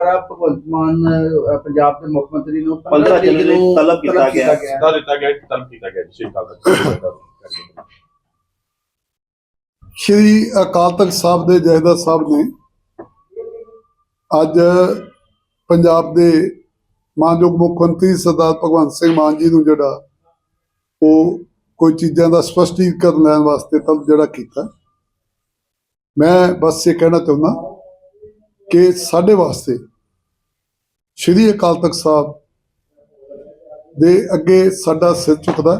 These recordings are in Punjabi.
ਦੁਆਰਾ ਭਗਵੰਤ ਮਾਨ ਪੰਜਾਬ ਦੇ ਮੁੱਖ ਮੰਤਰੀ ਨੂੰ 15 ਜਨਵਰੀ ਨੂੰ ਤਲਬ ਕੀਤਾ ਗਿਆ। ਦਾ ਦਿੱਤਾ ਗਿਆ ਤਲਬ ਕੀਤਾ ਗਿਆ ਜੀ ਸ਼੍ਰੀ ਅਕਾਲ ਤਖਤ ਸਾਹਿਬ ਦੇ ਜਹੇਦਾਰ ਸਾਹਿਬ ਨੇ ਅੱਜ ਪੰਜਾਬ ਦੇ ਮਾਨਯੋਗ ਮੁੱਖ ਮੰਤਰੀ ਸਰਦਾਰ ਭਗਵੰਤ ਸਿੰਘ ਮਾਨ ਜੀ ਨੂੰ ਜਿਹੜਾ ਉਹ ਕੋਈ ਚੀਜ਼ਾਂ ਦਾ ਸਪਸ਼ਟੀਕਰਨ ਲੈਣ ਵਾਸਤੇ ਤਲਬ ਜਿਹੜਾ ਕੀਤਾ। ਮੈਂ ਬਸ ਇਹ ਕਹਿਣਾ ਚਾਹੁੰਦਾ ਕਿ ਸਾਡੇ ਵਾਸਤੇ ਸ਼੍ਰੀ ਅਕਾਲ ਤਖਤ ਸਾਹਿਬ ਦੇ ਅੱਗੇ ਸਾਡਾ ਸਿਰ ਝੁਕਦਾ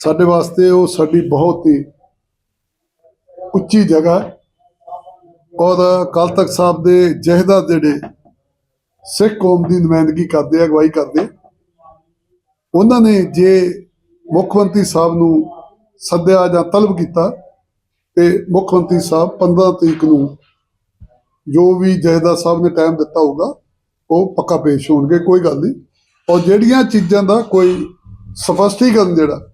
ਸਾਡੇ ਵਾਸਤੇ ਉਹ ਸਾਡੀ ਬਹੁਤ ਹੀ ਉੱਚੀ ਜਗ੍ਹਾ ਔਰ ਅਕਾਲ ਤਖਤ ਸਾਹਿਬ ਦੇ ਜਹਿਦਾ ਜਿਹੜੇ ਸਿੱਖ ਕੌਮ ਦੀ ਨੁਮਾਇੰਦਗੀ ਕਰਦੇ ਆ, ਅਗਵਾਈ ਕਰਦੇ ਉਹਨਾਂ ਨੇ ਜੇ ਮੁੱਖ ਮੰਤਰੀ ਸਾਹਿਬ ਨੂੰ ਸੱਦਿਆ ਜਾਂ ਤਲਬ ਕੀਤਾ ਤੇ ਮੁੱਖ ਮੰਤਰੀ ਸਾਹਿਬ 15 ਤਰੀਕ ਨੂੰ ਜੋ ਵੀ ਜਹੇਦਾਰ ਸਾਹਿਬ ਨੇ ਟਾਈਮ ਦਿੱਤਾ ਹੋਊਗਾ ਉਹ ਪੱਕਾ ਪੇਸ਼ ਹੋਣਗੇ ਕੋਈ ਗੱਲ ਨਹੀਂ। ਔਰ ਜਿਹੜੀਆਂ ਚੀਜ਼ਾਂ ਦਾ ਕੋਈ ਸਪਸ਼ਟੀਕਰਨ ਜਿਹੜਾ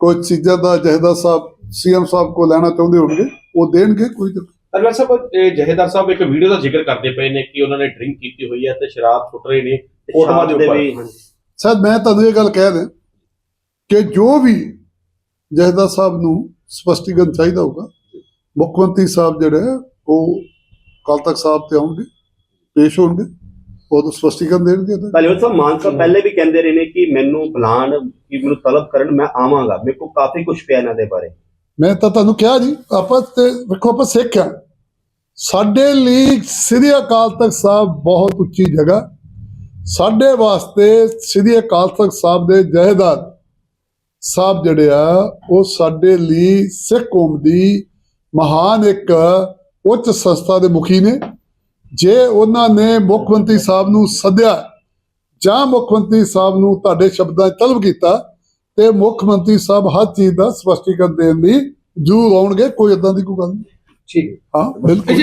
ਕੋਈ ਚੀਜ਼ਾਂ ਦਾ ਜਹੇਦਾਰ ਸਾਹਿਬ ਸੀਐਮ ਸਾਹਿਬ ਕੋ ਲੈਣਾ ਚਾਹੁੰਦੇ ਹੋਣਗੇ ਉਹ ਦੇਣਗੇ ਕੋਈ ਅਨਵਰ ਸਾਹਿਬ ਇਹ ਜਹੇਦਾਰ ਸਾਹਿਬ ਇੱਕ ਵੀਡੀਓ ਦਾ ਜ਼ਿਕਰ ਕਰਦੇ ਪਏ ਨੇ ਕਿ ਉਹਨਾਂ ਨੇ ਡਰਿੰਕ ਕੀਤੀ ਹੋਈ ਹੈ ਤੇ ਸ਼ਰਾਬ ਸੁੱਟ ਰਹੇ ਨੇ ਫੋਟੋਆਂ ਦੇ ਦੇ ਉੱਪਰ ਵੀ ਸ਼ਾਇਦ ਮੈਂ ਤੁਹਾਨੂੰ ਇਹ ਗੱਲ ਕਹਿ ਦਿਆਂ ਕਿ ਜੋ ਵੀ ਜਹੇਦਾਰ ਸਾਹਿਬ ਨੂੰ ਸਪਸ਼ਟੀਕਰਨ ਚਾਹੀਦਾ ਹੋਊਗਾ ਮੁੱਖ ਮੰਤਰੀ ਸਾਹਿਬ ਜਿਹੜੇ ਉਹ ਕੱਲ ਤੱਕ ਸਾਹਿਬ ਤੇ ਆਉਣਗੇ ਪੇਸ਼ ਹੋਣਗੇ ਉਹ ਸਪਸ਼ਟੀਕਰਨ ਦੇਣਗੇ ਉਹਦਾ। ਤਾਲੀਬਾਨ ਸਾਹਿਬ ਮਾਨ ਸਾਹਿਬ ਪਹਿਲੇ ਵੀ ਕਹਿੰਦੇ ਰਹੇ ਨੇ ਕਿ ਮੈਨੂੰ ਬੁਲਾਣ ਕਿ ਮੈਨੂੰ ਤਲਬ ਕਰਨ ਮੈਂ ਆਵਾਂਗਾ। ਮੇਰੇ ਕੋਲ ਕਾਫੀ ਕੁਝ ਪਿਆ ਇਹਨਾਂ ਦੇ ਬਾਰੇ। ਮੈਂ ਤਾਂ ਤੁਹਾਨੂੰ ਕਿਹਾ ਜੀ ਆਪਾਂ ਤੇ ਵੇਖੋ ਆਪਾਂ ਸਿੱਖ ਆ ਸਾਡੇ ਲਈ ਸ੍ਰੀ ਅਕਾਲ ਤਖਤ ਸਾਹਿਬ ਬਹੁਤ ਉੱਚੀ ਜਗ੍ਹਾ। ਸਾਡੇ ਵਾਸਤੇ ਸ੍ਰੀ ਅਕਾਲ ਤਖਤ ਸਾਹਿਬ ਦੇ ਜਹੇਦਾਰ ਸਾਹਿਬ ਜਿਹੜੇ ਆ ਉਹ ਸਾਡੇ ਲਈ ਸਿੱਖ ਕੌਮ ਦੀ ਮਹਾਨ ਇੱਕ ਉੱਚ ਸੰਸਥਾ ਦੇ ਮੁਖੀ ਨੇ। ਜੇ ਉਹਨਾਂ ਨੇ ਮੁੱਖ ਮੰਤਰੀ ਸਾਹਿਬ ਨੂੰ ਸੱਦਿਆ ਜਾਂ ਮੁੱਖ ਮੰਤਰੀ ਸਾਹਿਬ ਨੂੰ ਤੁਹਾਡੇ ਸ਼ਬਦਾਂ 'ਚ ਤਲਬ ਕੀਤਾ ਤੇ ਮੁੱਖ ਮੰਤਰੀ ਸਾਹਿਬ ਹਰ ਚੀਜ਼ ਦਾ ਸਪਸ਼ਟੀਕਰਨ ਦੇਣ ਲਈ ਜ਼ਰੂਰ ਆਉਣਗੇ ਕੋਈ ਇਦਾਂ ਦੀ ਕੋਈ ਗੱਲ ਨਹੀਂ। ਠੀਕ। ਹਾਂ ਬਿਲਕੁਲ।